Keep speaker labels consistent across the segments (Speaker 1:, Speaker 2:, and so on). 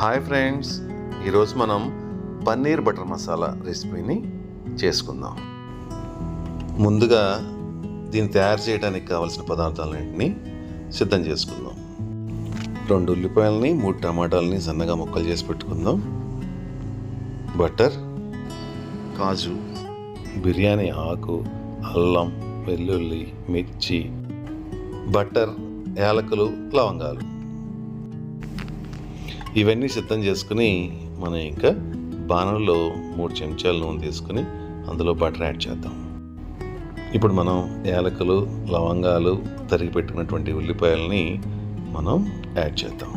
Speaker 1: Hi friends ఈరోజు మనం paneer butter masala రెసిపీని చేసుకుందాం. ముందుగా దీన్ని తయారు చేయడానికి కావాల్సిన పదార్థాలన్నింటినీ సిద్ధం చేసుకుందాం. రెండు ఉల్లిపాయలని మూడు టమాటాలని సన్నగా ముక్కలు చేసి పెట్టుకుందాం. బటర్ కాజు బిర్యానీ ఆకు అల్లం వెల్లుల్లి మిర్చి బటర్ యాలకులు లవంగాలు. ఇవన్నీ సిద్ధం చేసుకుని మనం ఇంకా బాణంలో మూడు చెంచాల నూనె తీసుకుని అందులో బటర్ యాడ్ చేద్దాం. ఇప్పుడు మనం యాలకులు లవంగాలు తరిగి పెట్టుకున్నటువంటి ఉల్లిపాయలని మనం యాడ్ చేద్దాం.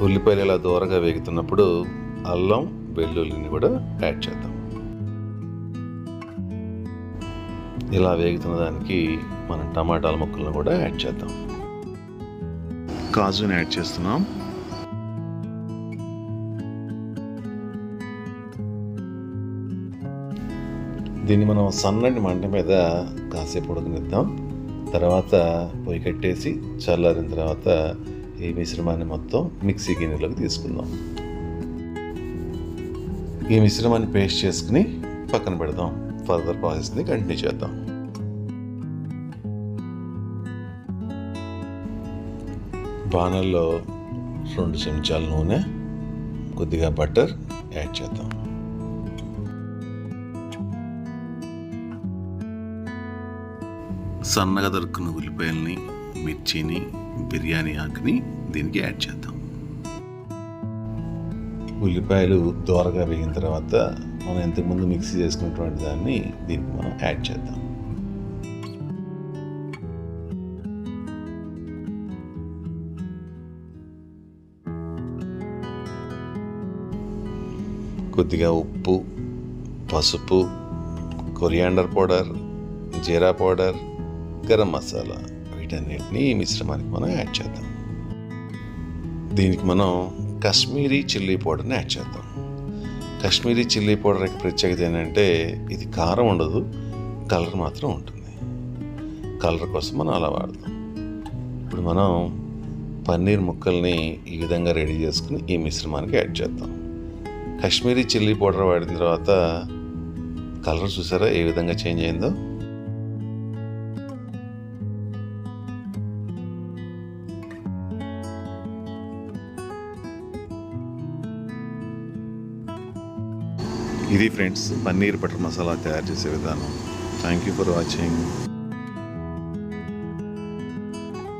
Speaker 1: ఉల్లిపాయలు ఇలా దూరగా వేగుతున్నప్పుడు అల్లం వెల్లుల్లిని కూడా యాడ్ చేద్దాం. ఇలా వేగుతున్న దానికి మనం టమాటాల ముక్కలను కూడా యాడ్ చేద్దాం. కాజుని యాడ్ చేస్తున్నాం. దీన్ని మనం సన్నటి మంట మీద కాసేపు ఉడకనిద్దాం. తర్వాత పొయ్యి కట్టేసి చల్లారిన తర్వాత ఈ మిశ్రమాన్ని మొత్తం మిక్సీ గిన్నెలోకి తీసుకుందాం. ఈ మిశ్రమాన్ని పేస్ట్ చేసుకుని పక్కన పెడదాం. ఫర్దర్ ప్రాసెస్ని కంటిన్యూ చేద్దాం. పానల్లో రెండు చెంచాల నూనె కొద్దిగా బటర్ యాడ్ చేద్దాం. సన్నగా దొరుకున్న ఉల్లిపాయల్ని మిర్చిని బిర్యానీ ఆకుని దీనికి యాడ్ చేద్దాం. ఉల్లిపాయలు దోరగా వేగిన తర్వాత మనం ఇంతకుముందు మిక్సీ చేసుకున్నటువంటి దాన్ని దీనికి మనం యాడ్ చేద్దాం. కొద్దిగా ఉప్పు పసుపు కొరియాండర్ పౌడర్ జీరా పౌడర్ గరం మసాలా వీటన్నిటిని ఈ మిశ్రమానికి మనం యాడ్ చేద్దాం. దీనికి మనం కాశ్మీరీ చిల్లీ పౌడర్ని యాడ్ చేద్దాం. కాశ్మీరీ చిల్లీ పౌడర్ యొక్క ప్రత్యేకత ఏంటంటే ఇది కారం ఉండదు కలర్ మాత్రం ఉంటుంది. కలర్ కోసం మనం అలా వాడదాం. ఇప్పుడు మనం పన్నీర్ ముక్కల్ని ఈ విధంగా రెడీ చేసుకుని ఈ మిశ్రమానికి యాడ్ చేద్దాం. కాశ్మీరీ చిల్లీ పౌడర్ వాడిన తర్వాత కలర్ చూసారా? ఏ విధంగా చేంజ్ అయిందో? ఇది ఫ్రెండ్స్ పన్నీర్ బటర్ మసాలా తయారు చేసే విధానం. Thank you for watching